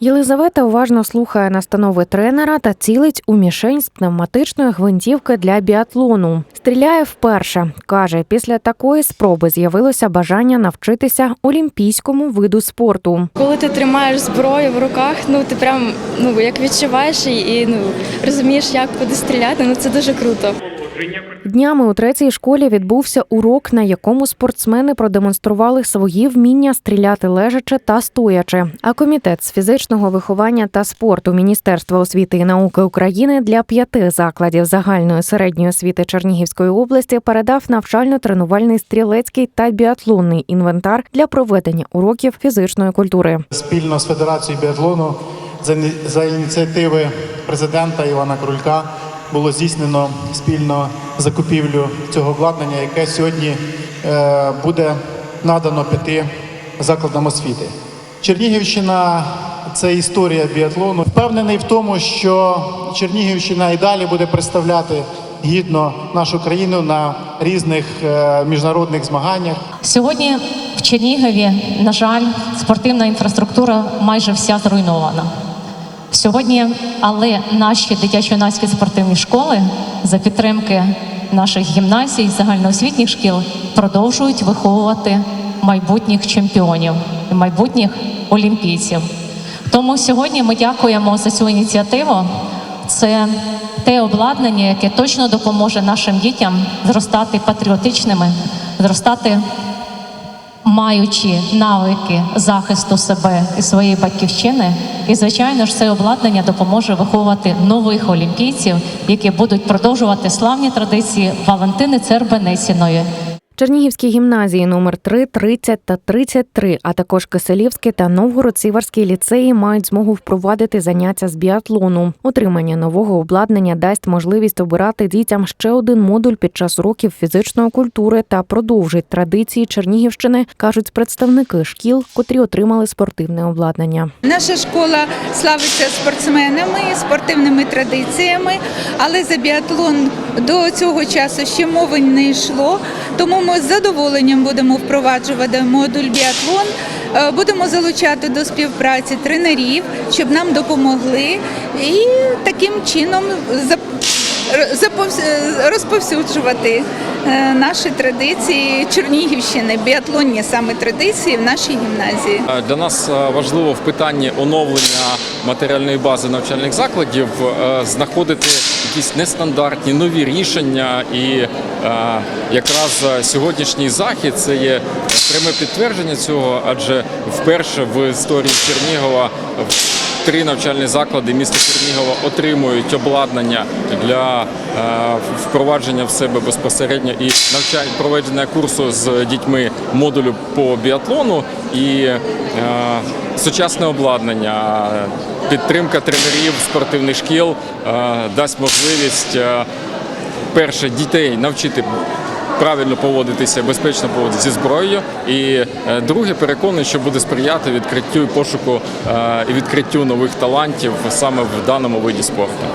Єлизавета уважно слухає настанови тренера та цілить у мішень з пневматичної гвинтівки для біатлону. Стріляє вперше. каже, після такої спроби з'явилося бажання навчитися олімпійському виду спорту. Коли ти тримаєш зброю в руках, ну ти прям ну як відчуваєш і ну розумієш, як куди стріляти. Ну це дуже круто. Днями у третій школі відбувся урок, на якому спортсмени продемонстрували свої вміння стріляти лежачи та стоячи. А комітет з фізичного виховання та спорту Міністерства освіти і науки України для п'яти закладів загальної середньої освіти Чернігівської області передав навчально-тренувальний стрілецький та біатлонний інвентар для проведення уроків фізичної культури. спільно з Федерацією біатлону за ініціативи президента Івана Крулька було здійснено спільно закупівлю цього обладнання, яке сьогодні е, буде надано п'яти закладам освіти. Чернігівщина це історія біатлону. Впевнений в тому, що Чернігівщина і далі буде представляти гідно нашу країну на різних е, міжнародних змаганнях. Сьогодні в Чернігові, на жаль, спортивна інфраструктура майже вся зруйнована. Сьогодні, але наші дитячо-юнацькі спортивні школи за підтримки наших гімназій, загальноосвітніх шкіл продовжують виховувати майбутніх чемпіонів і майбутніх олімпійців. Тому сьогодні ми дякуємо за цю ініціативу. Це те обладнання, яке точно допоможе нашим дітям зростати патріотичними, зростати маючи навики захисту себе і своєї батьківщини. І, звичайно ж, це обладнання допоможе виховувати нових олімпійців, які будуть продовжувати славні традиції Валентини Цербенесіної. Чернігівські гімназії номер 3, 30 та 33, а також Киселівський та Новгород-Сіверський ліцеї мають змогу впровадити заняття з біатлону. Отримання нового обладнання дасть можливість обирати дітям ще один модуль під час уроків фізичної культури та продовжить традиції Чернігівщини, кажуть представники шкіл, котрі отримали спортивне обладнання. Наша школа славиться спортсменами, спортивними традиціями, але за біатлон до цього часу ще мови не йшло. Тому ми з задоволенням будемо впроваджувати модуль біатлон. Е, Будемо залучати до співпраці тренерів, щоб нам допомогли, і таким чином розповсюджувати е, наші традиції Чернігівщини, біатлонні саме традиції в нашій гімназії. Е, Для нас е, важливо в питанні оновлення матеріальної бази навчальних закладів е, знаходити якісь нестандартні нові рішення, і е, якраз е, сьогоднішній захід це є пряме підтвердження цього, адже вперше в історії Чернігова в Три навчальні заклади міста Чернігова отримують обладнання для е, впровадження в себе безпосередньо і навчання проведення курсу з дітьми модулю по біатлону і е, сучасне обладнання, підтримка тренерів спортивних шкіл е, дасть можливість перше дітей навчити правильно поводитися, безпечно поводитися зі зброєю. І е, друге, переконаний, що буде сприяти відкриттю і пошуку е, і відкриттю нових талантів саме в даному виді спорту.